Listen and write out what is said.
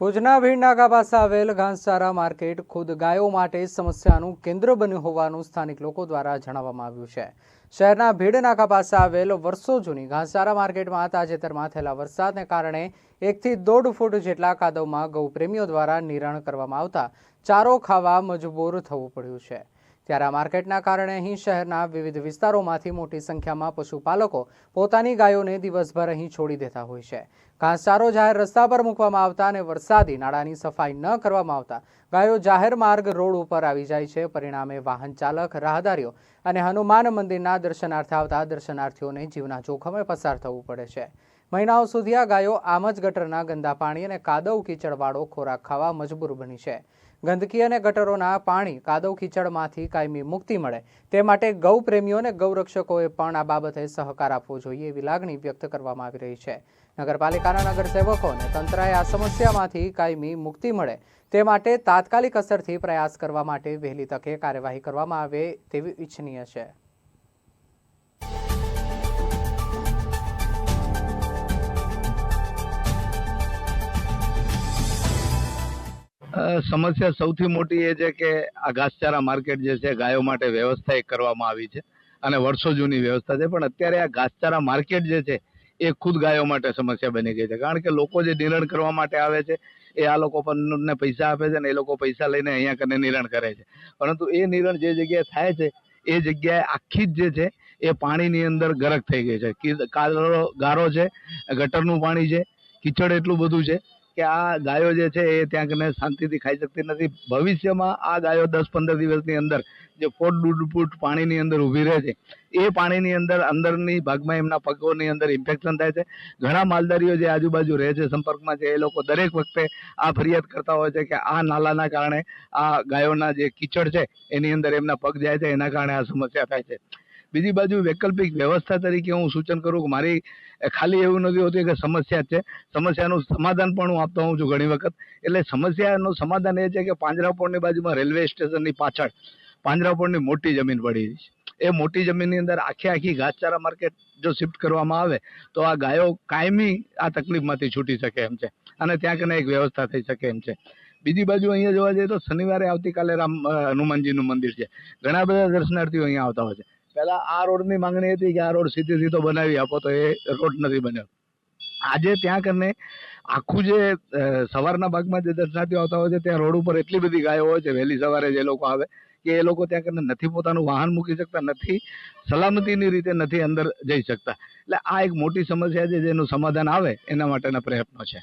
ભુજના ભીડનાકા પાસે આવેલ ઘાસચારા માર્કેટ ખુદ ગાયો માટે સમસ્યાનું કેન્દ્ર બન્યું હોવાનું સ્થાનિક લોકો દ્વારા જણાવવામાં આવ્યું છે. શહેરના ભીડ નાકા પાસે આવેલ વર્ષો જૂની ઘાસચારા માર્કેટમાં તાજેતરમાં થયેલા વરસાદને કારણે એકથી દોઢ ફૂટ જેટલા કાદવમાં ગૌપ્રેમીઓ દ્વારા નિરણ કરવામાં આવતા ચારો ખાવા મજબૂર થવું પડ્યું છે. ત્યારે આ માર્કેટના કારણે અહીં શહેરના વિવિધ વિસ્તારોમાંથી મોટી સંખ્યામાં પશુપાલકો પોતાની ગાયોને દિવસભર અહીં છોડી દેતા હોય છે. ઘાસચારો જાહેર રસ્તા પર મૂકવામાં આવતા અને વરસાદી નાળાની સફાઈ ન કરવામાં આવતા ગાયો જાહેર માર્ગ રોડ ઉપર આવી જાય છે. પરિણામે વાહન ચાલક, રાહદારીઓ અને હનુમાન મંદિરના દર્શનાર્થે આવતા દર્શનાર્થીઓને જીવના જોખમે પસાર થવું પડે છે. મહિનાઓ સુધી આ ગાયો આમ જ ગટરના ગંદા પાણી અને કાદવ કીચડવાળો ખોરાક ખાવા મજબૂર બની છે. ગંદકી અને ગટરોના પાણી કાદવ કીચડમાંથી કાયમી મુક્તિ મળે. તે માટે ગૌ પ્રેમીઓ અને ગૌરક્ષકોએ પણ આ બાબતે સહકાર આપવો જોઈએ એવી લાગણી વ્યક્ત કરવામાં આવી રહી છે. નગરપાલિકાના નગરસેવકો અને તંત્રએ આ સમસ્યામાંથી કાયમી મુક્તિ મળે તે માટે તાત્કાલિક અસરથી પ્રયાસ કરવા માટે વહેલી તકે કાર્યવાહી કરવામાં આવે તેવી ઈચ્છનીય છે. સમસ્યા સૌથી મોટી એ છે કે આ ઘાસચારા માર્કેટ જે છે, ગાયો માટે વ્યવસ્થા એ કરવામાં આવી છે અને વર્ષો જૂની વ્યવસ્થા છે. પણ અત્યારે આ ઘાસચારા માર્કેટ જે છે, એ ખુદ ગાયો માટે સમસ્યા બની ગઈ છે. કારણ કે લોકો જે નિરણ કરવા માટે આવે છે, એ આ લોકો ને પૈસા આપે છે ને એ લોકો પૈસા લઈને અહીંયા કરીને નિરણ કરે છે. પરંતુ એ નિરણ જે જગ્યાએ થાય છે, એ જગ્યાએ આખી જ જે છે, એ પાણીની અંદર ગરક થઈ ગઈ છે. ગારો છે, ગટરનું પાણી છે, કીચડ એટલું બધું છે કે આ ગાયો જે છે એ ત્યાં કને શાંતિથી ખાઈ શકતી નથી. ભવિષ્યમાં આ ગાયો દસ પંદર દિવસની અંદર જે ફોટ દોઢ ફૂટ પાણીની અંદર ઊભી રહે છે, એ પાણીની અંદર અંદરની ભાગમાં એમના પગોની અંદર ઇન્ફેક્શન થાય છે. ઘણા માલધારીઓ જે આજુબાજુ રહે છે સંપર્કમાં છે, એ લોકો દરેક વખતે આ ફરિયાદ કરતા હોય છે કે આ નાલાના કારણે આ ગાયોના જે કીચડ છે, એની અંદર એમના પગ જાય છે, એના કારણે આ સમસ્યા થાય છે. બીજી બાજુ વૈકલ્પિક વ્યવસ્થા તરીકે હું સૂચન કરું કે મારી ખાલી એવું નથી હોતું કે સમસ્યા છે. સમસ્યાનું સમાધાન પણ હું આપતો હોઉં છું ઘણી વખત. એટલે સમસ્યાનું સમાધાન એ છે કે પાંજરાપોળની બાજુમાં રેલવે સ્ટેશનની પાછળ પાંજરાપોળની મોટી જમીન પડી છે. એ મોટી જમીનની અંદર આખી આખી ઘાસચારા માર્કેટ જો શિફ્ટ કરવામાં આવે, તો આ ગાયો કાયમી આ તકલીફમાંથી છૂટી શકે એમ છે. અને ત્યાં કને એક વ્યવસ્થા થઈ શકે એમ છે. બીજી બાજુ અહીંયા જોવા જઈએ તો શનિવારે આવતીકાલે રામ હનુમાનજીનું મંદિર છે. ઘણા બધા દર્શનાર્થીઓ અહીંયા આવતા હોય છે. પહેલા આ રોડની માંગણી હતી કે આ રોડ સીધે સીધો બનાવી આપો, તો એ રોડ નથી બન્યો. આજે ત્યાં કરીને આખું જે સવારના ભાગમાં જે દર્શનાર્થીઓ આવતા હોય છે, ત્યાં રોડ ઉપર એટલી બધી ગાયો હોય છે, વહેલી સવારે જે લોકો આવે, કે એ લોકો ત્યાં કરીને નથી પોતાનું વાહન મૂકી શકતા, નથી સલામતીની રીતે નથી અંદર જઈ શકતા. એટલે આ એક મોટી સમસ્યા છે, જેનું સમાધાન આવે એના માટેના પ્રયત્નો છે.